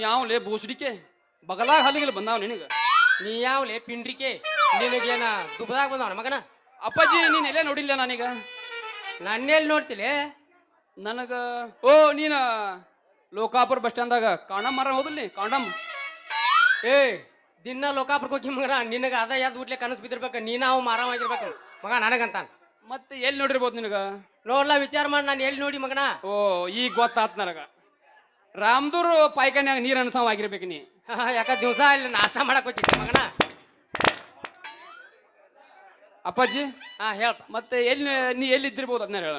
ಯಾವ್ಲೇ ಬೋಸಡಿಕೆ ಬಗಲಾಗ ಹಲ್ಲಿಗೆ ಬಂದಾವ ನಿನಗ. ನೀ ಯಾವ್ಲೆ ಪಿಂಡ್ರಿಕೆ. ನಿನಗೇನ ದುಬದಾಗ ಬಂದಾವ ಮಗನ? ಅಪ್ಪಾಜಿ ನೀನ್ ಎಲ್ಲೇ ನೋಡಿಲ್ಲ ನಾನೀಗ? ನನ್ನೆಲ್ಲಿ ನೋಡ್ತಿಲೆ? ನನಗ ಓ ನೀನ ಲೋಕಾಪುರ ಬಸ್ ಸ್ಟ್ಯಾಂಡ್ದಾಗ ಕಾಂಡಮ್ ಮರ ಹೋದಲ್ಲಿ ಕಾಂಡಮ್ ಏ ದಿನ ಲೋಕಾಪುರಕ್ಕೆ ಹೋಗಿ ಮಗನ ನಿನಗ ಅದ ಯಾವ್ದು ಊಟ್ಲೆ ಕನಸು ಬಿದ್ದಿರ್ಬೇಕು ನೀನ ಅವು ಮಾರವಾಗಿರ್ಬೇಕು ಮಗ ನನಗಂತ ಮತ್ತೆ ಎಲ್ಲಿ ನೋಡಿರ್ಬೋದು ನಿನಗ? ನೋಡ್ಲಾ ವಿಚಾರ ಮಾಡಿ ನಾನು ಎಲ್ಲಿ ನೋಡಿ ಮಗನ? ಓ ಈಗ ಗೊತ್ತಾತ್ ನನಗ. ರಾಮದೂರ್ ಪಾಯ್ಕಾನ್ಯಾಗ ನೀರು ಅನ್ಸವ ಆಗಿರ್ಬೇಕು ನೀ ಯಾಕ ದಿವಸ ಇಲ್ಲಿ ನಾಷ್ಟ ಮಾಡಕ್ ಹೋಗಿದ್ದೆ ಮಗನ? ಅಪ್ಪಾಜಿ? ಹಾ ಹೇಳ. ಮತ್ತೆ ಎಲ್ಲಿ ನೀ ಎಲ್ಲಿ ಇದ್ದಿರ್ಬೋದು ಅದನ್ನ ಹೇಳ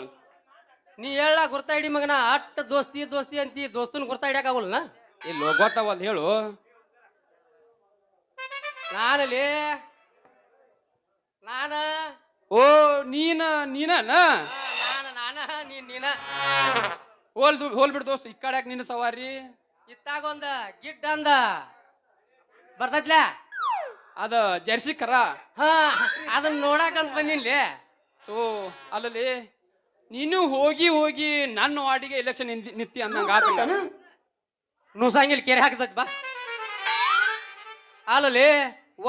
ನೀ ಹೇಳ ಗುರ್ತಾ ಹಿಡಿ ಮಗನ ಅಟ್ಟ ದೋಸ್ತಿ ದೋಸ್ತಿ ಅಂತಿ ದೋಸ್ತನ್ ಗುರ್ತಾ ಹಿಡಿಯಕ್ ಆಗೋಲ್ಲ ಗೊತ್ತಾವ ಗೊತ್ತಾವಲ್ ಹೇಳು. ನಾನಲ್ಲಿ? ನಾನ? ಓ ನೀನ ನೀನ ನಾನ ನಾನ ನೀನ್ ನೀನ? ಹೋಲ್ ಹೋಲ್ ಬಿಡು ದೋಸ್ತ ಈ ಕಡೆ ನಿನ್ನ ಸವಾರಿ? ಇತ್ತಾಗ ಒಂದ ಗಿಡ್ಡ ಅಂದ. ಬರ್ತೈತ್ಲ? ಅದ ಜರ್ಸಿ ಕರ. ಹಾ ಅದನ್ನ ನೋಡಾಕಂತ ಬಂದಿನ್ಲಿ ಓ ಅಲ್ಲಲ್ಲಿ ನೀನು ಹೋಗಿ ಹೋಗಿ ನನ್ನ ವಾರ್ಡಿಗೆ ಎಲೆಕ್ಷನ್ ನಿಂತಿ ಅಂದಂಗ ನುಸಂಗಿಲ್ ಕೆರೆ ಹಾಕ್ತೈತ್ ಬಾ. ಅಲ್ಲಲ್ಲಿ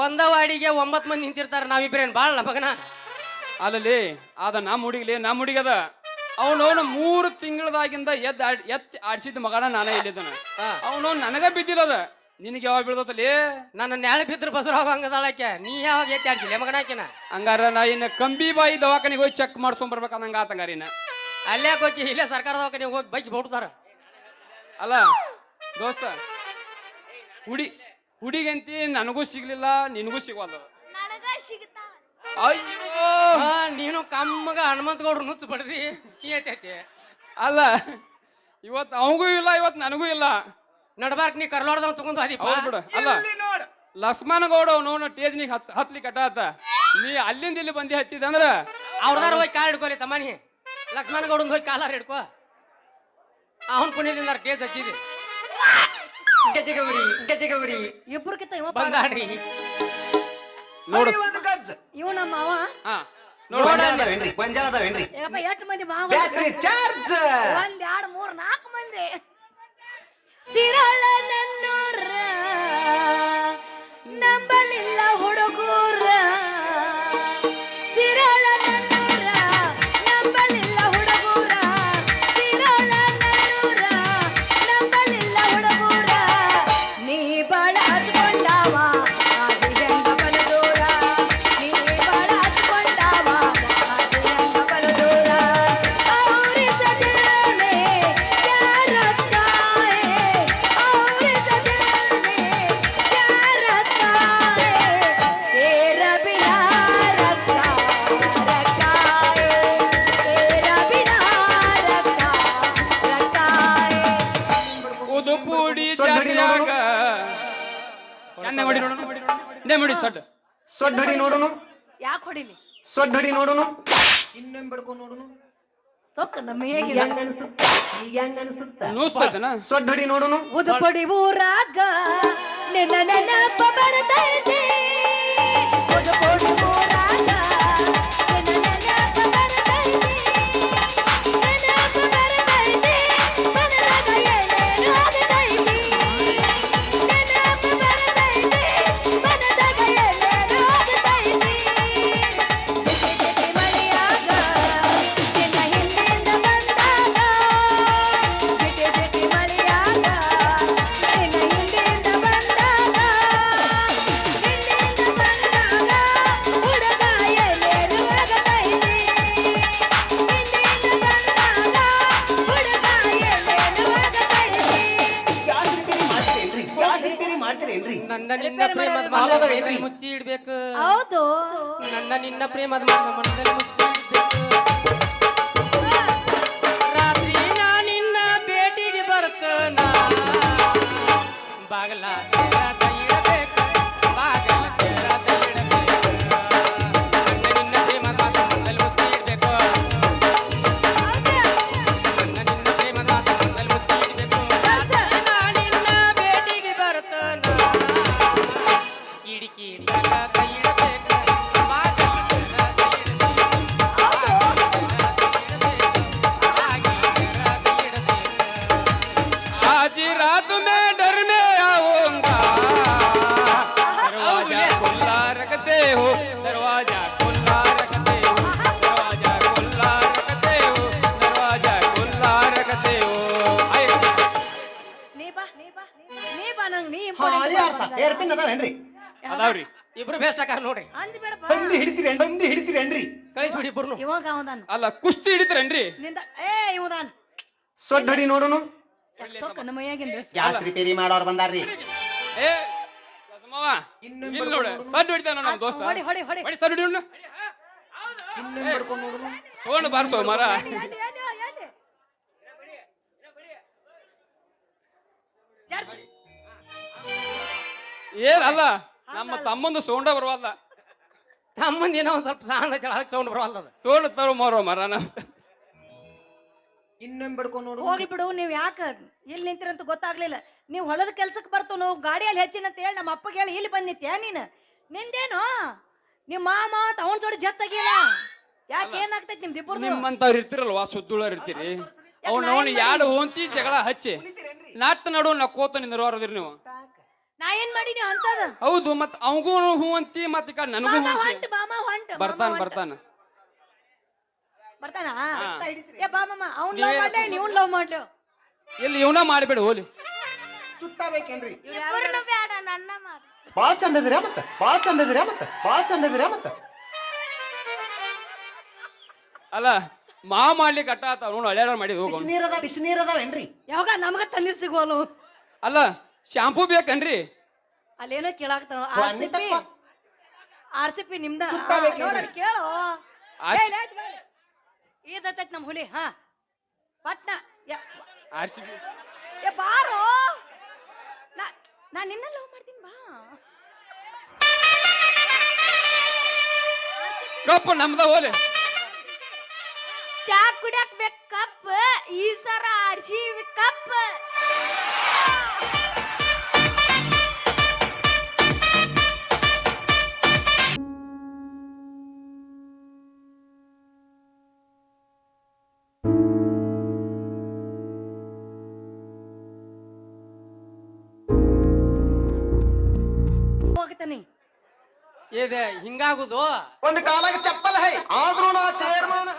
ಒಂದ ವಾಡಿಗೆ ಒಂಬತ್ ಮಂದಿ ನಿಂತಿರ್ತಾರ ನಾವಿಬ್ರೇನ್ ಬಾಳ ಮಗನ ಅಲ್ಲಲ್ಲಿ ಅದ ನಮ್ಮ ಹುಡುಗಿಲಿ ನಮ್ಮ ಹುಡುಗದ ಅವನವನು ಮೂರು ತಿಂಗಳದಾಗಿಂದ ಎದ್ದು ಎತ್ ಎತ್ತಿ ಆಡ್ಸಿದ ಮಗನ ನಾನೇ ಇಲ್ಲಿದ್ದಾನೆ. ಹಾ. ಅವನು ನನಗ ಬಿದ್ದಿಲ್ಲದ ನಿನಗೆ ಯಾವಾಗ ಬೀಳ್ದತ್ತಲ್ಲಿ ನನ್ನ ನ್ಯಾಳ ಬಿದ್ರ ಬಸರ ಹಂಗದಾಳಕ್ಕೆ ನೀ ಯಾವಾಗ ಎತ್ತಿ ಆಡ್ಸಿಲ್ಲ ಮಗನ ಆಕಿನ? ಹಂಗಾರ ನಾ ಇನ್ನ ಕಂಬಿ ಬಾಯಿ ದವಾಖಾನಿಗೆ ಹೋಗಿ ಚೆಕ್ ಮಾಡ್ಸ್ಕೊಂಡ್ ಬರ್ಬೇಕಂದಂಗ ಆತಂಗಾರ ಇನ್ನ. ಅಲ್ಲೇ ಹೋಗಿ? ಇಲ್ಲೇ ಸರ್ಕಾರ ದವಾಖಾನೆಗೆ ಹೋಗಿ ಬೈಕ್ ಬಿಡ್ತಾರ. ಅಲ್ಲ ದೋಸ್ತ ಹುಡಿ ಹುಡಿಗಂತಿ ನನಗೂ ಸಿಗ್ಲಿಲ್ಲ ನಿನಗೂ ಸಿಗ್ತಾವ. ಅಯ್ಯೋ! ಆ, ನೀನು ಕಮ್ಮಗ ಹನುಮಂತ ಗೌಡ್ರು ನುಚ್ಚು ಬಡ್ದಿ. ಸಿಯತೈತಿ ಅಲ್ಲ ಇವತ್ತು ಅವಂಗೂ ಇಲ್ಲ ಇವತ್ತು ನನಗೂ ಇಲ್ಲ. ನಡ್ಬಾರ್ಕ್ ನೀ ಕರ್ಲಾಡ್ದವ್ ತಗೊಂಡು ಅದಿ ಹೌದು ಬಿಡು. ಅಲ್ಲ ಲಕ್ಷ್ಮಣ ಗೌಡ ಅವನು ಟೇಜ್ನಿಗೆ ಹತ್ ಹತ್ಲಿ ಕಟ್ಟಾತ. ನೀ ಅಲ್ಲಿಂದ ಇಲ್ಲಿ ಬಂದಿ ಹತ್ತಿದಂದ್ರ ಅವ್ರದಾರ ಹೋಗಿ ಕಾಲ್ ಹಿಡ್ಕೊಲಿ ತಮ್ಮನಿ. ಲಕ್ಷ್ಮಣ ಗೌಡನ್ ಹೋಗಿ ಕಾಲಾರ ಹಿಡ್ಕೋ. ಅವನ್ ಪುಣ್ಯದಿಂದ ಟೇಜ್ ಹಚ್ಚಿದಿ ಗಜಗೌರಿ ಗಜಗೌರಿ. ಇಬ್ಬರಿಗಿಂತ ಇವ ಬಂದಾಡ್ರಿ ನೋಡು. ಒಂದು ಇವ ನಮ್ಮ ಮಾವ? ಹಾ. ನೋಡು. ಅದಾವೇನ್ರಿ ಗೊಂಜಾಳ ಅದಾವೇನ್ರಿ? ಎಷ್ಟು ಮಂದಿ ಮಾವ ಬ್ಯಾಟ್ರಿ ಚಾರ್ಜ್ ಒಂದ್ ಎರಡ್ ಮೂರ್ ನಾಲ್ಕು ಮಂದಿ. ಸಿರಳ ನನ್ನೂರ ಯಾಕೆ ಹೊಡಿಲಿ? ಸೊಡ್ ಹೊಡಿ ನೋಡುನು. ಇನ್ನೊಮ್ಮೆ ಬಡ್ಕೊಂಡು ನೋಡುನು? ಸೊಕ್ಕ ನಮ್ಮ ಈಗ ಹೇಗಿಲ್ಲ. ಹೆಂಗ್ ಅನ್ಸುತ್ತ? ಈಗ ಹೆಂಗ್ ಅನ್ಸುತ್ತ? ನೂಸ್ತೈತನ ಸೊಡ್ಡ ಹೊಡಿ ನೋಡುನು. ಉದುಪಡಿ ಊರಾಗ ನಿನ್ನ ನೆನಪ ಬರ್ತೈತಿ. ಉದುಪಡಿ ಊರಾಗ ನಿನ್ನ ನೆನಪ ಬರ್ತೈತಿ. ಮನದಲ್ಲಿ ಮುಚ್ಚಿ ಇಡ್ಬೇಕು. ಹೌದು. ನನ್ನ ನಿನ್ನ ಪ್ರೇಮದ ಮನದಲ್ಲಿ ಮುಚ್ಚಿ ಇಡ್ಬೇಕು. ರಾತ್ರಿ ನಾ ನಿನ್ನ ಭೇಟಿಗೆ ಬರ್ತನ ಬಾಗಲ. ಹಂದಿ ಹಿಡಿತೀರಿ ಏನ್ರಿ ಹಿಡಿತೀರೇನ್ರಿ? ಕಳಿಸ್ಬಿಡಿ ಇಬ್ರು ಇವಾಗ ಅವದಾನ ಅಲ್ಲ ಕುಸ್ತಿ ಹಿಡಿತೀರೇನ್ರಿ? ನಿಂದ ಏ ಇವದಾನ ಸೊಡ್ ಹಡಿ ನೋಡುನು. ಸೊಕ್ಕ ನಮ್ಮ ಮೈಯಾಗಿಂದ? ಗ್ಯಾಸ್ ರಿಪೇರಿ ಮಾಡೋರ್ ಬಂದಾರ್ರಿ. ಏ ಕಸಮವ್ವ, ಇಲ್ಲಿ ನೋಡು ಸಡ್ ಹೊಡಿತಾನ ನಮ್ಮ ದೋಸ್ತ. ಹೊಡಿ ಹೊಡಿ ಹೊಡಿ. ಹೊಡಿ ಸಡ್ ಹೊಡಿ ಸೋಣ ಬಾರ್ಸೋ ಮರ. ಎಲ್ಲಿ, ಎಲ್ಲಿ, ಎಲ್ಲಿ? ಜಾಡ್ಸಿ. ಏನಲ್ಲ ನಮ್ಮ ತಮ್ಮಂದು ಸೋಂಡ ಬರವಲ್ಲ. ತಮ್ಮಂದ ಏನೋ ಒಂದ್ ಸ್ವಲ್ಪ ಸಾಂದ ಅದಕ್ಕೆ ಸೌಂಡ್ ಬರೋಲ್ಲ ಅದು. ಸೋಣ ತರು ಮಾರೋ ಮರ ನಮ್ಮ ಇನ್ನೊಮ್ಮೆ ಬಿಡ್ಕೊಂಡು ನೋಡು. ಹೋಗಿ ಬಿಡು ನೀವ್ ಯಾಕ ಇಲ್ಲಿ ನಿಂತಿರಂತ ಗೊತ್ತಾಗ್ಲಿಲ್ಲ. ನೀವು ಹೊಲದ ಕೆಲ್ಸಕ್ಕೆ ಬರ್ತವ ನಾವು ಗಾಡಿಯಲ್ಲಿ ಹೆಚ್ಚಿನ ಅಂತ ಹೇಳಿ ನಮ್ಮ ಅಪ್ಪಗೆ ಹೇಳಿ ಇಲ್ಲಿ ಬಂದಿತ್ಯಾ ನೀನು? ನಿಂದೇನು? ನಿಮ್ಮ ಮಾಮ ತವನ್ ಜೋಡಿ ಜತ್ತಾಗಿಲ್ಲ ಯಾಕೆ ಏನಾಗ್ತೈತಿ ನಿಮ್ದು ಇಬ್ಬರು ನಿಮ್ಮಂತವ್ರು ಇರ್ತಿರಲ್ವಾ ಸುದ್ದುಳರ್ ಇರ್ತೀರಿ ಅವ್ನು ಅವನು ಯಾಡು ಹೋಂತಿ ಜಗಳ ಹಚ್ಚಿ. ನಾಟ್ ನಡು ನಕ್ಕೋತ ನಿಂದಿರೋರದ್ರಿ ನೀವು. ನಾ ಏನ್ ಮಾಡೀನಿ ಅಂತದ? ಹೌದು ಮತ್ ಅವಗೂ ಹೂ ಅಂತಿ ಮತ್ ಈ ಕಡೆ ನನಗೂ ಹೂ ಮಾಮ ಅಂತಿ. ಹೊಂಟ ಮಾಮ ಹೊಂಟ ಮಾಮ ಬರ್ತಾನ ಹೊಂಟ. ಬರ್ತಾನ. ಬರ್ತಾನ? ಏ ಬಾ ಮಾಮ ಅವ್ನ್ ಲವ್ ನೀವೇ ಮಾಡ್ಲೆ ನೀವು ಲವ್ ಮಾಡ್ಲು. ಇಲ್ಲಿ ಇವನ ಮಾಡಿಬಿಡು ಹೋಲಿ. ಇವ್ರ್ ಯಾರು ಬೇಡ ನನ್ನ ಮಾಡು ಬಾಳ ಚಂದ ಇದ್ದೀರಾ ಮತ್ತ? ಬಾಳ ಚಂದ ಇದ್ದೀರಾ ಮತ್ತ? ಬಾಳ ಚಂದ ಇದ್ದೀರಾ ಮತ್ತ? ಅಲ್ಲ ಮಾ ಮಾಡ್ಲಿಕ್ಕೆ ಅಟ್ಟ ಆತ ನೋಡು ಹಳ್ಯಾಡ ಮಾಡಿದ್ ಹೋಗೋಣ ಬಿಸಿನೀರ್ ಅದಾವ ಬಿಸಿನೀರ್ ಅದಾವೇನ್ರಿ? ಯಾವಾಗ ನಮಗ ತಣ್ಣೀರ್ ಸಿಗುವಲ್ಲ? ಅಲ್ಲ ಶಾಂಪೂ ಬೇಕನ್ರಿ. ಅಲ್ಲೇನೋ ಕೇಳಾಕ್ತಾನ? R C P. R C P ನಿಮ್ದ? ಕೇಳೋ ಬೇಕೇನ್ರಿ? ನೋಡ್ರಿ ಕೇಳು. ಆರ್ ಇದತ್ತೈತ್ ನಮ್ ಹುಲಿ ಹಾ. ಪಟ್ನ. ಯ- ಆರ್ ಸಿ ಬಿ ಏ ಬಾರೋ. ನಾ ನಾ ನಿನ್ನ ಲವ್ ಮಾಡ್ತೀನಿ ಬಾ. ಕಪ್ಪು ನಮ್ದ ಹೋಲಿ. ಚಾ ಕುಡಿಯಕ್ ಬೇಕ್ ಕಪ್ ಈ ಸರ ಆರ್ಸಿ ಕಪ್. ಇದೆ ಹಿಂಗಾಗುದು? ಒಂದು ಕಾಲಾಗ ಚಪ್ಪಲ್ ಹೈ ಆದ್ರೂ ನಾ ಚೇರ್ಮನ್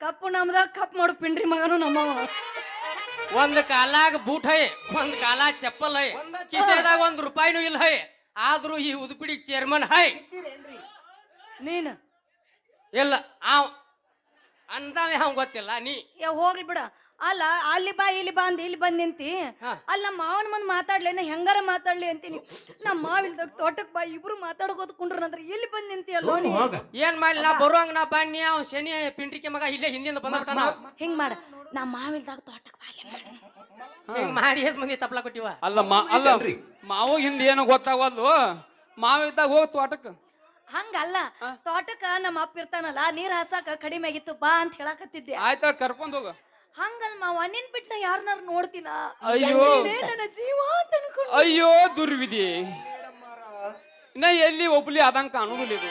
ಕಪ್ಪು ನಮ್ದ ಕಪ್ ಮಾಡು ಪಿಂಡ್ರಿ ಮಗನು ನಮ್ಮವ ಒಂದ್ ಕಾಲಾಗ ಬೂಟ್ ಹೈ ಒಂದ್ ಕಾಲಾಗ ಚಪ್ಪಲ್ ಹೈ. ಕಿಸೆದಾಗ ಒಂದ್ ರೂಪಾಯಿನೂ ಇಲ್ಲ ಹೈ. ಆದ್ರೂ ಈ ಉದುಪಿಡಿ ಚೇರ್ಮನ್ ಹೈ. ನೀನು? ಇಲ್ಲ ಅವ್ ಅಂದಾವೆ ಅವ್ ಗೊತ್ತಿಲ್ಲ ನೀ. ಏ ಹೋಗ್ಲಿ ಬಿಡ. ಅಲ್ಲ ಅಲ್ಲಿ ಬಾ ಇಲ್ಲಿ ಬಾ ಅಂದ್ ಇಲ್ಲಿ ಬಂದ್ ನಿಂತಿ. ಅಲ್ಲಿ ನಮ್ಮ ಮಾವನ ಮುಂದೆ ಮಾತಾಡ್ಲಿ ನಾ ಹೆಂಗಾರ ಮಾತಾಡ್ಲಿ ಅಂತೀನಿ. ನಮ್ಮ ಮಾವಿಲ್ದಾಗ ತೋಟಕ್ ಬಾ ಇಬ್ರು ಮಾತಾಡ್ಕೋತ ಕುಂಡ್ರ ಅಂದ್ರೆ ಇಲ್ಲಿ ಬಂದ್ ನಿಂತಿ ಅಲ್ಲೋ ನೀ? ಹೋಗ. ಏನ್ ಮಾಡ್ಲಿ ನಾ ಬರುವಂಗ ನಾ ಬನ್ನಿ ಅವ್ ಶನಿ ಪಿಂಡ್ರಿಕೆ ಮಗ ಇಲ್ಲೇ ಹಿಂದಿಂದ ಬಂದ್ಬಿಟ್ಟ ಹಿಂಗ್ ಮಾಡ. ನಾ ಮಾವಿಲ್ದಾಗ ತೋಟಕ್ ಬಾ. ಹಿಂಗ್ ಮಾಡಿ ಎಸ್ ಮಂದಿ ತಪ್ಲ ಕೊಟ್ಟಿವ? ಅಲ್ಲ ಮಾ ಅಲ್ಲ. ಮಾವ ಹಿಂದ ಏನೋ ಗೊತ್ತಾಗವಲ್ದು ಮಾವ ಇದ್ದಾಗ ಹೋಗ್ ತೋಟಕ್ಕೆ ಹಂಗಲ್ಲ. ತೋಟಕ್ಕ ನಮ್ಮ ಅಪ್ಪ ಇರ್ತಾನಲ್ಲ ನೀರ್ ಹಾಸಾಕ ಕಡಿಮೆ ಆಗಿತ್ತು ಬಾ ಅಂತ ಹೇಳಕತ್ತಿದ್ದೆ. ಆಯ್ತಾ ಕರ್ಕೊಂಡ್ ಹೋಗ. ಹಂಗಲ್ ಮಾವ ನಿನ್ ಬಿಟ್ಟ ಯಾರನ್ನಾರು ನೋಡ್ತೀನ ಅಯ್ಯೋ. ನೀನೇ ನನ್ನ ಜೀವ ಅಂತ ಅನ್ಕೊಂಡು ಅಯ್ಯೋ ದುರ್ವಿಧಿ. ನಾ ಎಲ್ಲಿ ಒಬ್ಲಿ ಆದಂಗ ಕಾಣುದಿಲ್ಲ ಇದು.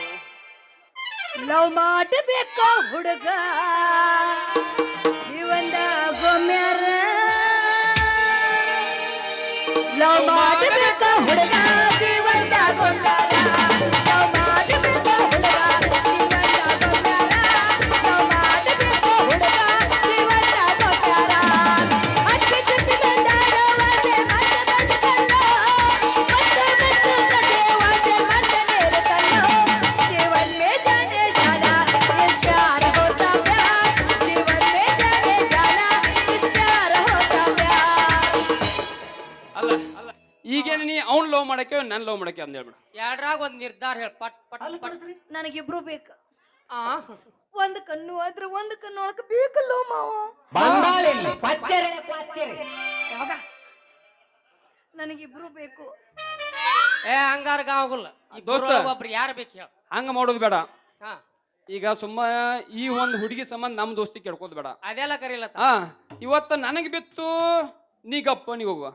ಲವ್ ಮಾಡಬೇಕ ಹುಡುಗ? ಜೀವನದ ಗೊಮ್ಯಾರ. ಲವ್ ಮಾಡಬೇಕ ಹುಡುಗ? ನನ್ ಲವ್ ಮಾಡಕ್ಕೆ ಅಂದ ಹೇಳ್ಬಿಡ. ಎರಡ್ರಾಗ ಒಂದ್ ನಿರ್ಧಾರ ಹೇಳ ಪಟ್ ಪಟ್ ನನಗೆ ನನಗಿಬ್ರು ಬೇಕು. ಆ. ಒಂದು ಕಣ್ಣು ಆದ್ರೆ ಒಂದ್ ಕಣ್ಣು ಒಳಕ ಬೇಕಲ್ಲೋ ಮಾವ. ಬಂದಾಳೆಲ್ಲಿ ಪಚ್ಚರೆ ಪಚ್ಚರೆ. ಯಾವಾಗ? ನನಗಿಬ್ರು ಬೇಕು. ಏ ಹಂಗಾರ ಆಗುಲ್ಲ. ದೋಸ್ತ. ಒಬ್ರು ಯಾರು ಬೇಕು ಹೇಳ. ಹಂಗ ಮಾಡೋದು ಬೇಡ. ಹಾ. ಈಗ ಸುಮ್ಮ ಈ ಒಂದು ಹುಡುಗಿ ಸಂಬಂಧ ನಮ್ ದೋಸ್ತಿ ಕೇಳ್ಕೋದ್ ಬೇಡ. ಅದೆಲ್ಲ ಕರೀಲ ಹಾ ಇವತ್ತ ನನಗ್ ಬಿತ್ತು ನೀ ಗಪ್ಪ ನೀ ಹೋಗುವ.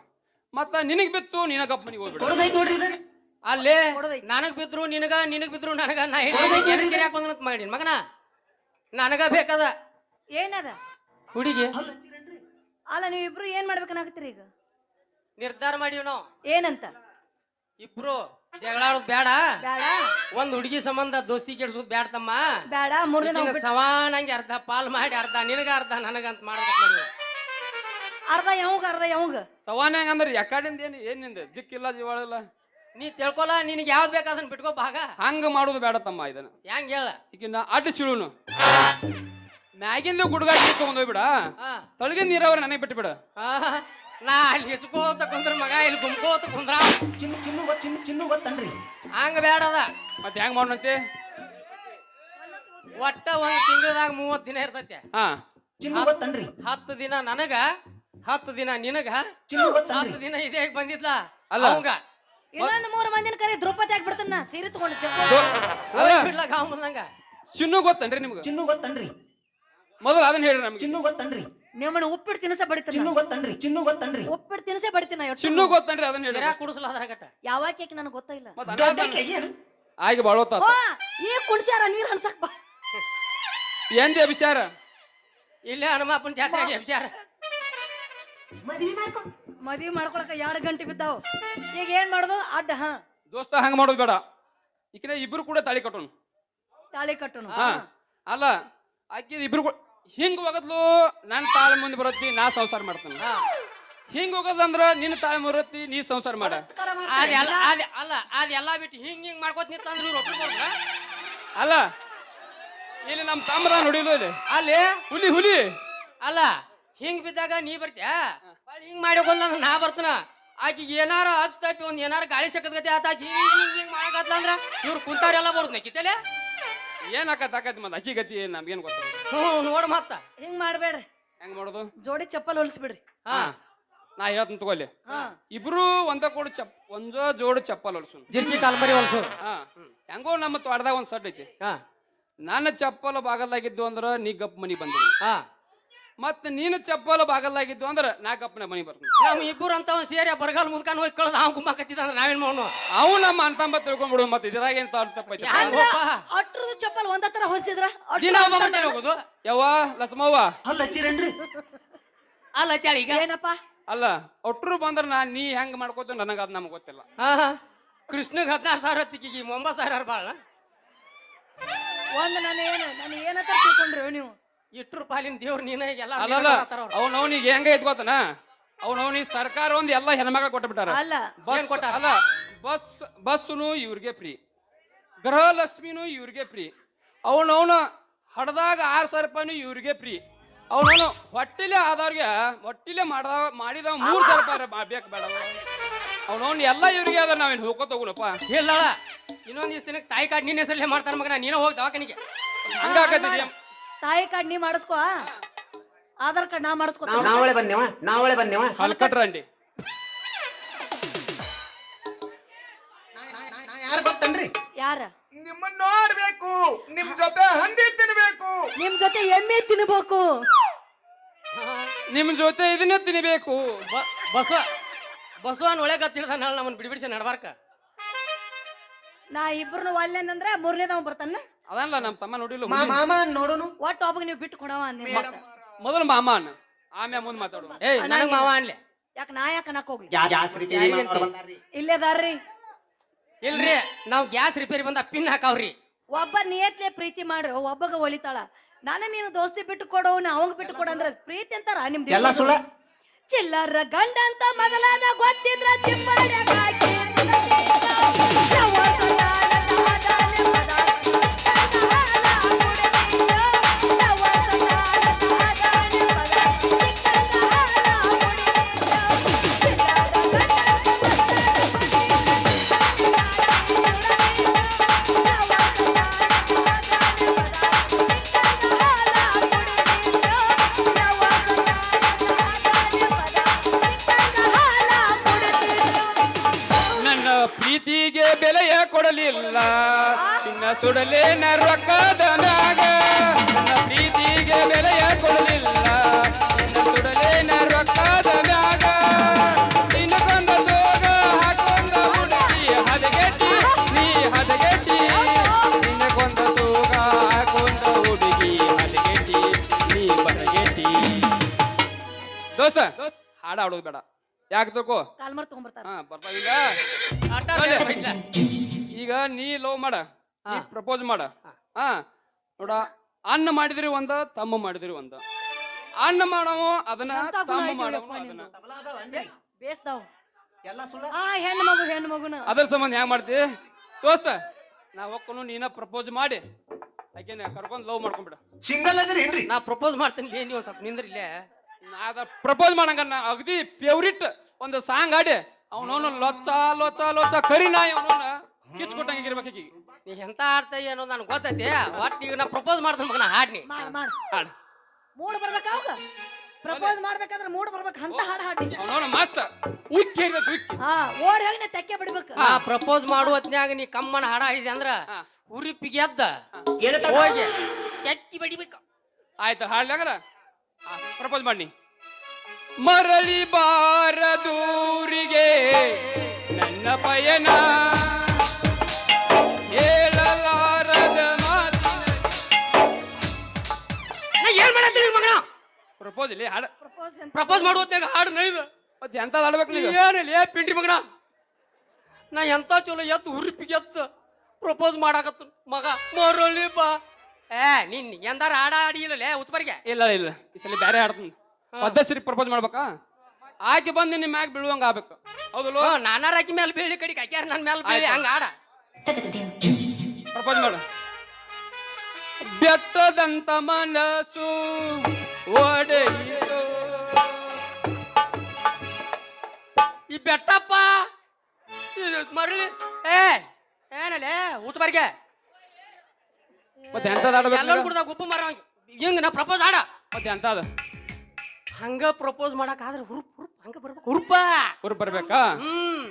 ಮತ್ತ ನಿನಗ್ ಬಿತ್ತು ನಿನಗ ಗಪ್ಪ ಹೋಗ್ಬಿಡ್ರಿ ಅಲ್ಲೇ ಕೊಡದೈತ್ ನೋಡ್ರಿ ಇದು. ಅಲ್ಲಿ ಕೊಡೋದೈತಿ. ನನಗ್ ಬಿದ್ರು ನಿನಗ ನಿನಗ್ ಬಿದ್ರು ನನಗ ನಾ ಯಾಕೆ ಮಾಡಿ ಮಾಡಿನ ಮಗನ? ನನಗ ಬೇಕದ? ಏನದ? ಹುಡುಗಿ. ಅಲ್ಲ ನೀವಿಬ್ರು ಏನ್ ಮಾಡ್ಬೇಕನ್ನಾಗತ್ತೀರಿ ಈಗ? ನಿರ್ಧಾರ ಮಾಡಿವ್ ನಾವು. ಏನಂತ? ಇಬ್ರು ಜಗಳಾಡೋದ್ ಬೇಡ ಬೇಡ ಒಂದ್ ಹುಡುಗಿ ಸಂಬಂಧ ದೋಸ್ತಿ ಕೆಡ್ಸೋದ್ ಬೇಡ ತಮ್ಮ. ಬೇಡ ಮೂರ್ ದಿನ ಈಕಿನ ಸಮಾನಂಗೆ ಅರ್ಧ ಪಾಲ್ ಮಾಡಿ ಅರ್ಧ ನಿನಗ ಅರ್ಧ ನನಗಂತ ಮಾಡ್ಬೇಕು ಮಾಡಿವ. ಅರ್ಧ ಯಾವಾಗ ಅರ್ಧ ಯಾವಾಗ. ತವಾನ ಅಂದ್ರೆ ಯಾಕಡಿಂದ ಏನು ಏನಿಂದ ದಿಕ್ಕಿಲ್ಲ ಜೀವಾಳಿಲ್ಲ. ನೀ ತಿಳ್ಕೊಲ್ಲ ನಿನಗೆ ಯಾವ್ದು ಬೇಕು ಅದನ್ನ ಬಿಟ್ಕೋ ಭಾಗ ಹಂಗ ಮಾಡುದು ಬೇಡ ತಮ್ಮ ಇದನ್ನ. ಹೆಂಗ್ ಹೇಳ? ಈಗ ನಾ ಅಡ್ಡ ಸಿಳುನು ಮ್ಯಾಗಿಂದ ಗುಡ್ಗಾಡ್ ತಗೊಂಡ್ ಹೋಗ್ಬಿಡ. ಹಾ. ತಳಗಿನ ನೀರಾವರಿ ನನಗೆ ಬಿಟ್ಟು ಬಿಡ ಆ, ನಾ ಅಲ್ಲಿ ಹೆಚ್ಕೋತ ಕುಂದ್ರ ಮಗ ಇಲ್ಲಿ ಗುಮ್ಕೋತ ಕುಂದ್ರ. ಚಿನ್ನು ಚಿನ್ನು ಗೊತ್ತ ಚಿನ್ನು ಚಿನ್ನು ಗೊತ್ತನ್ರಿ ಹಂಗ ಬೇಡದ ಮತ್ತೆ ಹೆಂಗ್ ಮಾಡೋಣಂತೆ ಒಟ್ಟ ಒಂದ್ ತಿಂಗಳದಾಗ ಮೂವತ್ ದಿನ ಇರ್ತೈತೆ. ಹಾ. ಚಿನ್ನು ಗೊತ್ತನ್ರಿ ಹತ್ತು ದಿನ ನನಗ ಹತ್ತು ದಿನ ನಿನಗ? ಹತ್ತು ದಿನ ಇದೇ ಬಂದಿದ್ಲ? ಅಲ್ಲ. ಅವಂಗ? ಇನ್ನೊಂದು ಮೂರು ಮಂದಿನ ಕರೆ ದ್ರೌಪದಿ ಆಗ್ಬಿಡ್ತಾನ ಸೀರೆ ತಗೊಂಡು ಬಿಡ್ಲಾಕ ಅವ್ನ್ ಬಂದಂಗ ಚಿನ್ನು ಗೊತ್ತನ್ರಿ ನಿಮ್ಗೆ? ಚಿನ್ನು ಗೊತ್ತನ್ರಿ. ಮೊದಲು ಅದನ್ನ ಹೇಳಿ ನಮ್ಗೆ. ಚಿನ್ನು ಗೊತ್ತನ್ರಿ. ನಿಮ್ಮನ್ನ ಉಪ್ಪಿಟ್ಟು ತಿನ್ಸ ಬಡಿತಾನ? ಚಿನ್ನು ಗೊತ್ತನ್ರಿ ಚಿನ್ನು ಗೊತ್ತನ್ರಿ. ಉಪ್ಪಿಟ್ಟು ತಿನ್ಸೇ ಬಡಿತೀನ ಚಿನ್ನು ಗೊತ್ತನ್ರಿ ಅದನ್ನ ಹೇಳಿ ಸಿರಾ ಕುಡಿಸಲ ಅದ್ರಾಗಟ್ಟ. ಯಾವಾಗ ಕೇಕ್ ನನಗೆ ಗೊತ್ತಿಲ್ಲ ಆಗಿ ಬಾಳೋತ ಈ ಕುಣ್ಸ್ಯಾರ ನೀರ್ ಹನ್ಸಕ್ ಬಾ. ಏನ್ರಿ ಅಭಿಚಾರ? ಇಲ್ಲೇ ಹನುಮಪ್ಪನ ಜಾತ್ರೆಗೆ ವಿಚಾರ ಮದ್ವಿ ಮಾಡ್ಕೊಳಕ ಎರಡು ಗಂಟೆ ಬಿದ್ದಾವ್. ಈಗ ಏನ್ ಮಾಡೋದು? ಅಡ್ಡ ಹಾ. ದೋಸ್ತ ಹಂಗ ಮಾಡೋದು ಬೇಡ. ಈಕಿನ ಇಬ್ರು ಕೂಡ ತಾಳಿ ಕಟ್ಟೋಣ ತಾಳಿ ಕಟ್ಟೋಣ ಹಾ. ಅಲ್ಲ ಆಕಿ ಇಬ್ರು ಕೂಡ ಹಿಂಗ್ ಹೋಗದ್ಲು ನನ್ನ ತಾಳಿ ಮುಂದೆ ಬರತ್ತಿ ನಾ ಸಂಸಾರ ಮಾಡ್ತಾನೆ. ಹಾ. ಹಿಂಗ್ ಹೋಗೋದಂದ್ರ ನಿನ್ನ ತಾಳಿ ಮುರತ್ತಿ ನೀ ಸಂಸಾರ ಮಾಡ. ಅದೆಲ್ಲ ಅದ ಅಲ್ಲ ಅದೆಲ್ಲ ಬಿಟ್ಟು ಹಿಂಗ್ ಹಿಂಗ್ ಮಾಡ್ಕೋತ ನಿಂತಂದ್ರ ಇವ್ರು ಕೊಡ್ರ? ಅಲ್ಲ ಇಲ್ಲಿ ನಮ್ಮ ತಾಮ್ರ ನೋಡಿಲ್ಲ ಇಲ್ಲಿ? ಅಲ್ಲಿ? ಹುಲಿ ಹುಲಿ. ಅಲ್ಲ ಹಿಂಗ್ ಬಿದ್ದಾಗ ನೀ ಬರ್ತೀಯಾ? ಹಿಂಗ್ ಮಾಡಿ ಬಂದ ನಾ ಬರ್ತನ? ಆಕಿಗೆ ಏನಾರ ಆಗ್ತೈತಿ ಒಂದ್ ಏನಾರ ಗಾಳಿ ಸಕ್ಕತ್ಗತಿ ಆತ ಆಕಿ ಹಿಂಗ್ ಹಿಂಗ್ ಹಿಂಗ್ ಮಾಡಕತ್ಲ ಅಂದ್ರ ಇವ್ರು ಕುಂತಾರೆಲ್ಲ ಬರುದ್ ನಕ್ಕಿತಲೆ ಏನ್ ಆಕತ್ ಆಕತ್ ಮತ್ತೆ ಅಕ್ಕಿ ಗತಿ ಏನ್ ನಮ್ಗೇನ್ ಗೊತ್ತ? ಹ್ಞೂ ನೋಡ್ ಮತ್ತ. ಹಿಂಗ್ ಮಾಡ್ಬೇಡ್ರಿ. ಹೆಂಗ್ ಮಾಡೋದು? ಜೋಡಿ ಚಪ್ಪಲ್ ಹೊಲಿಸ್ಬಿಡ್ರಿ. ಹಾ. ನಾ ಹೇಳ್ತೀನಿ ತಗೋಲಿ. ಹಾ. ಇಬ್ರು ಒಂದ ಕೂಡ ಚಪ್ ಒಂದ ಜೋಡು ಚಪ್ಪಲ್ ಹೊಲ್ಸು ಜಿರ್ಕಿ ಕಾಲ್ಮರಿ ಹೊಲ್ಸು. ಹಾ. ಹೆಂಗೋ ನಮ್ಮ ತೋಟದಾಗ ಒಂದ್ ಸಟ್ ಐತಿ. ಹಾ. ನನ್ನ ಚಪ್ಪಲ್ ಬಾಗಲ್ದಾಗಿದ್ದು ಅಂದ್ರ ನೀ ಗಪ್ ಮನಿ ಬಂದಿರಿ. ಹಾ. ಮತ್ ನೀನು ಚಪ್ಪಲ ಬಾಗಲ್ದಾಗಿದ್ದು ಅಂದ್ರೆ ನಾ ಮನೆ ಮನಿ ಬರ್ತೀನಿ ನಮ್ ಇಬ್ಬರು ಅಂತ ಒಂದು ಸೇರಿ ಬರಗಾಲ ಮುದ್ಕೊಂಡು ಹೋಗಿ ಕಳ್ದ ನಾವು ಕುಂಬಾಕತ್ತಿದ ಅಂದ್ರೆ ನಾವೇನ್ ಮಾಡೋಣ? ಅವು ನಮ್ಮ ಅಂತಂಬ ತಿಳ್ಕೊಂಡ್ಬಿಡು ಮತ್ತೆ ಇದ್ರಾಗ ಏನ್ ತಾಳು ತಪ್ಪೈತಿ. ಅಟ್ರದು ಚಪ್ಪಲ್ ಒಂದ ತರ ಹೊಲ್ಸಿದ್ರ? ದಿನ ಒಬ್ಬ ಬರ್ತಾನೆ ಹೋಗುದು. ಯವ್ವ ಲಸ್ಮವ್ವ. ಅಲ್ಲ ಹಚ್ಚಿರೇನ್ರಿ ಅಲ್ಲ ಚಾಳಿ ಈಗ. ಏನಪ್ಪ? ಅಲ್ಲ ಒಟ್ರು ಬಂದ್ರ ನಾ ನೀ ಹೆಂಗ್ ಮಾಡ್ಕೋತ ನನಗ ಅದ್ ನಮ್ಗೆ ಗೊತ್ತಿಲ್ಲ. ಕೃಷ್ಣಗ್ ಹದಿನಾರು ಸಾವಿರ ಹೊತ್ತಿಗೆ ಒಂಬತ್ತು ಸಾವಿರ ಬಾಳ ಒಂದು ನಾನು ಏನು ನಾನು ಏನಂತ ತಿಳ್ಕೊಂಡ್ರಿ ನೀವು? ಇಟ್ರು ಪಾಲಿನ ದೇವ್ರು ನೀನೇ ಎಲ್ಲ ಅಲ್ಲಲ್ಲ ಅವ್ನ ಅವ್ನಿಗೆ ಹೆಂಗ ಐತ್ ಗೊತ್ತನ? ಅವ್ನ ಅವ್ನಿಗೆ ಸರ್ಕಾರ ಒಂದು ಎಲ್ಲ ಹೆಣ್ಮಗ ಕೊಟ್ಟು ಬಿಟ್ಟಾರ ಅಲ್ಲ. ಬಸ್ ಕೊಟ್ಟ? ಅಲ್ಲ ಬಸ್ ಬಸ್ಸುನು ಇವ್ರಿಗೆ ಫ್ರೀ. ಗೃಹಲಕ್ಷ್ಮಿನು ಇವ್ರಿಗೆ ಫ್ರೀ. ಅವನವನ ಹಡದಾಗ ಆರು ಸಾವಿರ ರೂಪಾಯಿನು ಇವ್ರಿಗೆ ಫ್ರೀ. ಅವನವನು ಹೊಟ್ಟಿಲೆ ಆದವ್ರಿಗೆ ಹೊಟ್ಟಿಲೆ ಮಾಡ್ದ ಮಾಡಿದ ಮೂರು ಸಾವಿರ ರೂಪಾಯಿ ಬೇಕು ಬೇಡ. ಅವನವ್ನ ಎಲ್ಲ ಇವ್ರಿಗೆ ಅದ ನಾವೇನು ಹೋಗೋ ತಗೋಣಪ್ಪ ಇಲ್ಲ ಇನ್ನೊಂದ್ ದಿವಸ ದಿನಕ್ಕೆ ತಾಯಿ ಕಾಡ್ ನಿನ್ನ ಹೆಸರಲ್ಲೇ ಮಾಡ್ತಾರ ಮಗನ ನೀನೇ ಹೋಗಿ ದವಾಖಾನಿಗೆ. ಹಂಗಾಕತ್ತಿ ತಾಯಿ ಕಾರ್ಡ್ ನೀ ಮಾಡಿಸ್ಕೋ ಆಧಾರ್ ಕಾರ್ಡ್ ನಾ ಮಾಡಿಸ್ಕೋ ನಾವ್ ನಾವಳೆ ಬಂದೇವ ನಾವಳೆ ಬಂದೇವ ಹಲ್ಕಟ್ರಂಡಿ ಯಾರು ಗೊತ್ತನ್ರಿ? ಯಾರ? ನಿಮ್ಮನ್ನ ನೋಡ್ಬೇಕು ನಿಮ್ ಜೊತೆ ಹಂದಿ ತಿನ್ಬೇಕು. ನಿಮ್ ಜೊತೆ ಎಮ್ಮೆ ತಿನ್ಬೇಕು. ನಿಮ್ ಜೊತೆ ಇದನ್ನ ತಿನ್ನಬೇಕು ಬ- ಬಸವ ಬಸವನ್ ಒಳಗೆ ತಿಳ್ದ ನಾಳೆ ನಮ್ಮನ್ನ ಬಿಡ್ಬಿಡಿಸಿ ನಡ್ಬಾರ್ಕ. ನಾ ಇಬ್ರು ಒಲ್ಲೆನಂದ್ರ ಮೂರನೇದವ್ ಬರ್ತಾನ. ಅದಲ್ಲ ನಮ್ಮ ತಮ್ಮ ನೋಡಿಲ್ಲ ಮಾ ಮಾಮ ನೋಡೋನು? ಒಟ್ಟು ಒಬ್ಬಗ್ ನೀವು ಬಿಟ್ಟು ಕೊಡವ ಅಂದೆ? ಮೊದಲು ಮಾಮನ್ ಆಮೇಲೆ ಮುಂದೆ ಮಾತಾಡು ಏಯ್ ನನಗ್ ಮಾವ ಅನ್ಲೆ. ಯಾಕ ನಾ ಯಾಕ ಅನ್ನಕ್ ಹೋಗ್ಲಿ? ಯಾ- ಜಾಸ್ ರಿಪೇರಿ ಮಾಡೋರ್ ಬಂದಾರ್ರಿ. ಇಲ್ಲೇದಾರ್ರಿ ಇಲ್ರಿ ನಾವ್ ಗ್ಯಾಸ್ ರಿಪೇರಿ ಬಂದ ಪಿನ್ ಹಾಕಾವ್ರಿ. ಒಬ್ಬ ನಿಯತ್ಲೆ ಪ್ರೀತಿ ಮಾಡ್ರಿ ಒಬ್ಬಗ ಒಲಿತಾಳ ನಾನು ನೀನು ದೋಸ್ತಿ ಬಿಟ್ಟು ಕೊಡೋ ನಾ ಅವಂಗ ಬಿಟ್ಟು ಕೊಡು ಅಂದ್ರೆ ಪ್ರೀತಿ ಅಂತಾರ ನಿಮ್ದು ಎಲ್ಲ ಸುಳ್ಳ. ಚಿಲ್ಲರ ಗಂಡ ಅಂತ ಮೊದಲಾದ ಗೊತ್ತಿದ್ರ ಚಿಪ್ಪಾಡ್ಯಾಗ ಹಾಕಿ. ಯಾವ ಸುಡಲೇನ ರೊಕ್ಕದ ಮ್ಯಾಗ ನನ್ನ ಪ್ರೀತಿಗೆ ಬೆಲೆಯ ಕೊಡಲಿಲ್ಲ. ಸುಡಲೇನ ರೊಕ್ಕದ ಮ್ಯಾಗ ನಿನಗೊಂದ ಸೋಗ ಹಾಕೊಂಡ ಹುಡುಗಿ ಹದಗೆಟ್ಟಿ ನೀ ಹದಗೆಟ್ಟಿ. ನಿನಗೊಂದ ಸೋಗ ಹಾಕೊಂಡ ಹುಡುಗಿ ಹದಗೆಟ್ಟಿ ನೀ ಬದಗೆಟ್ಟಿ ದೋಸ್ತ ಹಾಡ ಆಡೋದು ಬೇಡ. ಯಾಕೆ ತಗೋ ಕಾಲ್ಮರ್ ತಗೊಂಡ್ಬರ್ತಾರ. ಹಾ ಬರ್ತಾವಿಲ್ಲ. ಈಗ ನೀ ಲವ್ ಮಾಡ. ಪ್ರಪೋಸ್ ಮಾಡ. ಹಾ. ನೋಡ ಅನ್ನ ಮಾಡಿದ್ರಿ ಒಂದ ತಮ್ಮ ಮಾಡಿದ್ರಿ ಒಂದ. ಅನ್ನ ಮಾಡವ ಅದನ್ನ ತಮ್ಮ ಮಾಡವ ಅದನ್ನ. ಎಲ್ಲ ಸುಳ್ಳ? ಆ ಹೆಣ್ಣು ಮಗು ಹೆಣ್ಣು ಮಗುನ. ಅದ್ರ ಸಂಬಂಧ ಹೆಂಗ್ ಮಾಡ್ತಿ? ದೋಸ್ತ ನಾ ಒಕ್ಕನು ನೀನ ಪ್ರಪೋಸ್ ಮಾಡಿ. ಆಕೆನ ಕರ್ಕೊಂಡ್ ಲವ್ ಮಾಡ್ಕೊಂಡ್ಬಿಡ. ಸಿಂಗಲ್ ಅದ್ರೇನ್ರಿ ನಾ ಪ್ರಪೋಸ್ ಮಾಡ್ತೀನಿ ಲೇ ನೀವು ಸ್ವಲ್ಪ ನಿಂದ್ರಿ ಇಲ್ಲೇ. ನಾ ಅದ ಪ್ರಪೋಸ್ ಮಾಡಂಗ ನಾ ಅಗದಿ ಫೇವ್ರಿಟ್ ಒಂದು ಸಾಂಗ್ ಆಡಿ ಅವನವನು ಲೊಚ್ಚ ಲೊಚ್ಚ ಲೊಚ್ಚ ಕರಿ ನಾಯಿ ಅವನವನ. ಕಿಸ್ ಕೊಟ್ಟಂಗೆ ಇರ್ಬೇಕು ಈಕಿಗೆ. ನೀ ಎಂತ ಆಡ್ತಾ ಏನೋ ನನಗೆ ಗೊತ್ತೈತಿ. ಒಟ್ಟು ಈಗ ನಾ ಪ್ರಪೋಸ್ ಮಾಡ್ತೀನಿ ಮಗನ ಹಾಡ್ನಿ ಮಾಡ್ ಮಾಡ್. ಹಾಡು. ಮೂಡ್ ಬರ್ಬೇಕ ಅವಾಗ? ಪ್ರಪೋಸ್ ಮಾಡ್ಬೇಕಾದ್ರೆ ಮೂಡ್ ಬರ್ಬೇಕು. ಅಂತ ಹಾಡ್ ಹಾಡಿ ನೋಡ ಮಸ್ತ್. ಉಕ್ಕಿ ಇರ್ತೈತಿ ಉಕ್ಕಿ. ಹಾ ಓಡಿ ಹೋಗಿ ನಾ ತೆಕ್ಕೆ ಬಿಡ್ಬೇಕು. ಆ ಪ್ರಪೋಸ್ ಮಾಡುವ ಹೊತ್ನ್ಯಾಗ ನೀ ಕಮ್ಮನ ಹಾಡ ಹಾಡಿದೆ ಅಂದ್ರ. ಉರಿಪಿಗೆ ಎದ್ದ. ಹೋಗಿ ಕೆಕ್ಕಿ ಬಡಿಬೇಕು. ಆಯ್ತು ಹಾಡ್ಲಾಗರ ಪ್ರಪೋಸ್ ಮಾಡಿ ಮರಳಿ ಬಾರದೂರಿಗೆ ನನ್ನ ಪಯಣ. ಪ್ರಪೋಸ್ ಇಲ್ಲಿ ಹಾಡ. ಪ್ರಪೋಸ್ ಪ್ರಪೋಸ್ ಮಾಡುವ ಹಾಡು ನೈದು. ಮತ್ತೆ ಎಂತ ಹಾಡ್ಬೇಕು ನೀವು ಏನಿಲ್ಲ ಏ ಪಿಂಡಿ ಮಗನ. ನಾ ಎಂತ ಚಲೋ ಎತ್ತು ಉರಿಪಿಗೆ ಎತ್ತು ಪ್ರಪೋಸ್ ಮಾಡಾಕತ್ತ. ಮಗ ಮರಳಿ ಬಾ. ಏ ನಿನ್ ಎಂದಾರ ಹಾಡ ಆಡಿಲ್ಲ ಲೇ ಉತ್ಪರ್ಗೆ? ಇಲ್ಲ ಇಲ್ಲ ಈ ಸಲ ಬೇರೆ ಹಾಡ್ತೀನಿ. ಪದ್ಧತಿ ಪ್ರಪೋಸ್ ಮಾಡ್ಬೇಕಾ? ಆಕೆ ಬಂದು ನಿಮ್ಮ ಮ್ಯಾಗ ಬೀಳುವಂಗ ಆಗ್ಬೇಕು. ಹೌದಲ್ವ? ನಾನಾರ ಆಕಿ ಮೇಲೆ ಬೀಳಿ ಕಡಿಗೆ ಹಾಕ್ಯಾರ ನನ್ನ ಮೇಲೆ ಬೀಳಿ. ಹಂಗ ಆಡ ಪ್ರಪೋಸ್ ಮಾಡು. ಬೆಟ್ಟದಂತ ಮನಸ್ಸು ಒಡೆಯಿತು ಈ ಬೆಟ್ಟಪ್ಪ ಇದು ಮರಳಿ ಏ ಏನಲ್ಲೇ ಬರ್ಗೆ. ಮತ್ತೆ ಎಂತದ ಎಲ್ಲರೂ? ಕುಡ್ದಾಗ ಉಪ್ಪು ಮರ ಹಿಂಗ. ನಾ ಪ್ರಪೋಸ್ ಆಡ. ಮತ್ತೆ ಎಂತ ಅದ ಹಂಗ ಪ್ರಪೋಸ್ ಮಾಡಕ್ ಆದ್ರೆ ಹುರುಪ್ ಹುರುಪ್ ಹಂಗ ಬರ್ಬೇಕು. ಹುರುಪ. ಹುರುಪ್ ಬರ್ಬೇಕಾ? ಹ್ಮ್.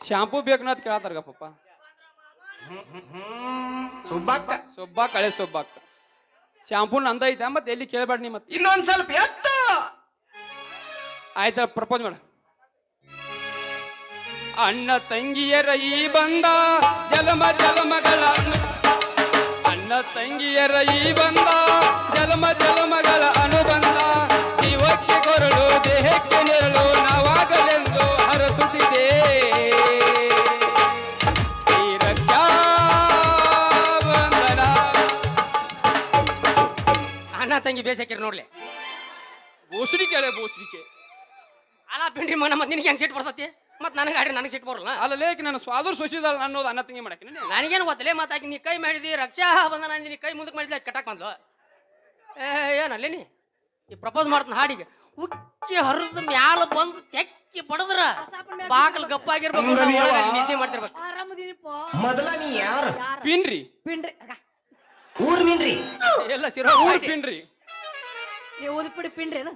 ಶಾಂಪೂ ಬೇಕು ಅಂತ ಕೇಳತ್ತಾರ ಪಪ್ಪ ಸುಬ್ಬಕ್ಕ. ಸೊಬ್ಬ ಕಳೆ ಸೊಬ್ಬಾಕ ಶಾಂಪೂ ನಂದ ಐತೆ ಮತ್ತೆ ಎಲ್ಲಿ ಕೇಳಬೇಡ ನೀ ಮತ್ತೆ ಇನ್ನೊಂದ್ ಸ್ವಲ್ಪ ಎತ್ತ. ಆಯ್ತಾ ಪ್ರಪೋಸ್ ಮಾಡ. ಅಣ್ಣ ತಂಗಿಯರ ಈ ಬಂದ ಜಲಮ ಜಲಮಗಳ ಅಣ್ಣ ತಂಗಿಯರ ಈ ಬಂದ ತಂಗಿ ನೋಡ್ಲೆ. ಬೋಸಡಿಕೆ ಅಲ್ಲೇ ಬೋಸಡಿಕೆ ಅಲ್ಲ ಪಿಂಡ್ರಿ ಮನ ಮತ್ತೆ ನಿನಗೆ ಹೆಂಗ್ ಸಿಟ್ಟು ಬರ್ತತಿ? ಮತ್ತೆ ನನಗೆ ಆಡಿ ನನಗೆ ಸಿಟ್ಟು ಬರಲ್ಲ ಅಲ್ಲ ಲೇಕ್ ನಾನು ಸ್ವಾದರ್ ಸೊಸಿದಾಳ ಅನ್ನೋದು ಅನ್ನ ತಂಗಿ ಮಾಡಕ್ಕೆ ನನಗೇನು ಗೊತ್ತಲೇ ಮಾತಾಕಿ ಆಕಿ ನೀ ಕೈ ಮಾಡಿದಿ ರಕ್ಷಾ ಬಂದ ನಾನು ನೀ ಕೈ ಮುಂದಕ್ಕೆ ಮಾಡಿದ್ಲ ಕಟಾಕ್ ಬಂದ್ಲು. ಏ ಏನಲ್ಲೇ ನೀ? ಈ ಪ್ರಪೋಸ್ ಮಾಡ್ತಾನ ಹಾಡಿಗೆ. ಉಕ್ಕಿ ಹರಿದ ಮ್ಯಾಲ ಬಂದು ತೆಕ್ಕಿ ಬಡದ್ರ ಬಾಕಲ್ ಗಪ್ಪಾಗಿರ್ಬೇಕು ನಿದ್ದೆ ಮಾಡ್ತಿರ್ಬೇಕು. ಆರಾಮದೀನಿಪ್ಪ ಮೊದಲ ನೀ ಯಾರು? ಪಿನ್ರಿ. ಪಿನ್ರಿ ಊರ್ ಮಿನ್ರಿ? ಎಲ್ಲ ಸಿರೋ ಊರ್ ಪಿನ್ರಿ. ಓದಿಪಿಡಿ ಪಿಂಡ್ರೇನು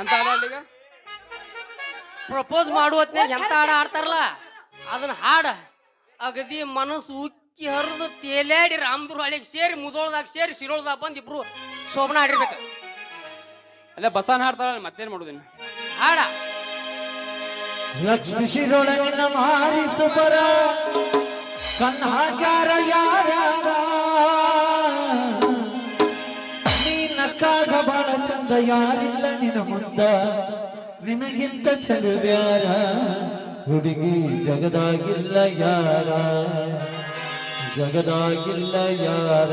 ಎಂತ ಹಾಡ್ ಈಗ? ಪ್ರಪೋಸ್ ಮಾಡುವತ್ನಾಗ ಎಂತ ಹಾಡ ಆಡ್ತಾರಲ್ಲ? ಅದನ್ನ ಹಾಡ. ಅಗದಿ ಮನಸ್ಸು ಉಕ್ಕಿ ಹರಿದು ತೇಲಾಡಿ ರಾಮದುರ್ ಹಳಿಗೆ ಸೇರಿ ಮುದೋಳ್ದಾಗ ಸೇರಿ ಸಿರೋಳ್ದಾಗ ಬಂದು ಇಬ್ರು ಶೋಭನ ಆಡಿರ್ಬೇಕು. ಅಲ್ಲ ಬಸಾನ್ ಹಾಡ್ತಾಳ ಮತ್ತೇನ್ ಮಾಡುದಿನ ಹಾಡ. ಲಕ್ಷ್ಮಿ ಶಿರೋಳ ಮಾರಿಸುಬರ ಯಾರ ನೀನಕ್ಕಾಗ ಬಹಳ ಚಂದ ಯಾರಿಲ್ಲ ನಿನ ಮುಂದ. ನಿನಗಿಂತ ಚಲುವ್ಯಾರ ಹುಡುಗಿ ಜಗದಾಗಿಲ್ಲ ಯಾರ. ಜಗದಾಗಿಲ್ಲ ಯಾರ.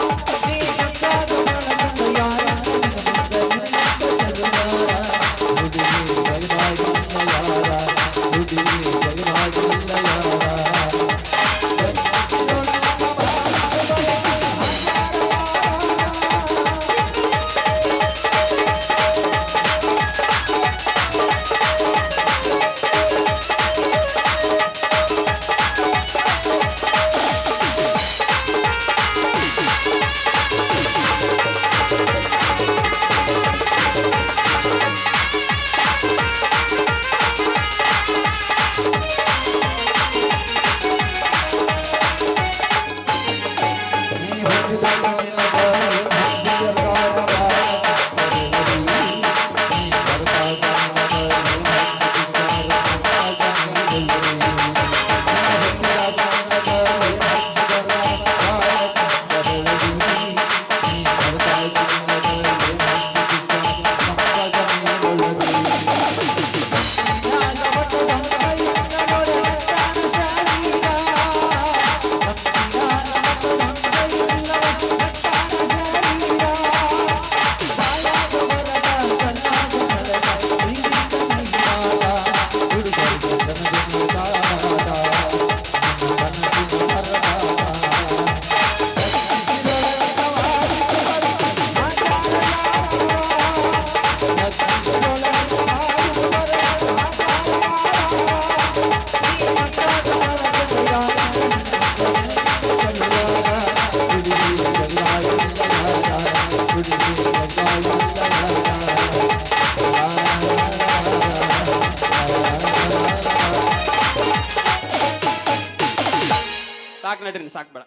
ಸಾಕು ನಡ್ರಿ ಬೇಡ.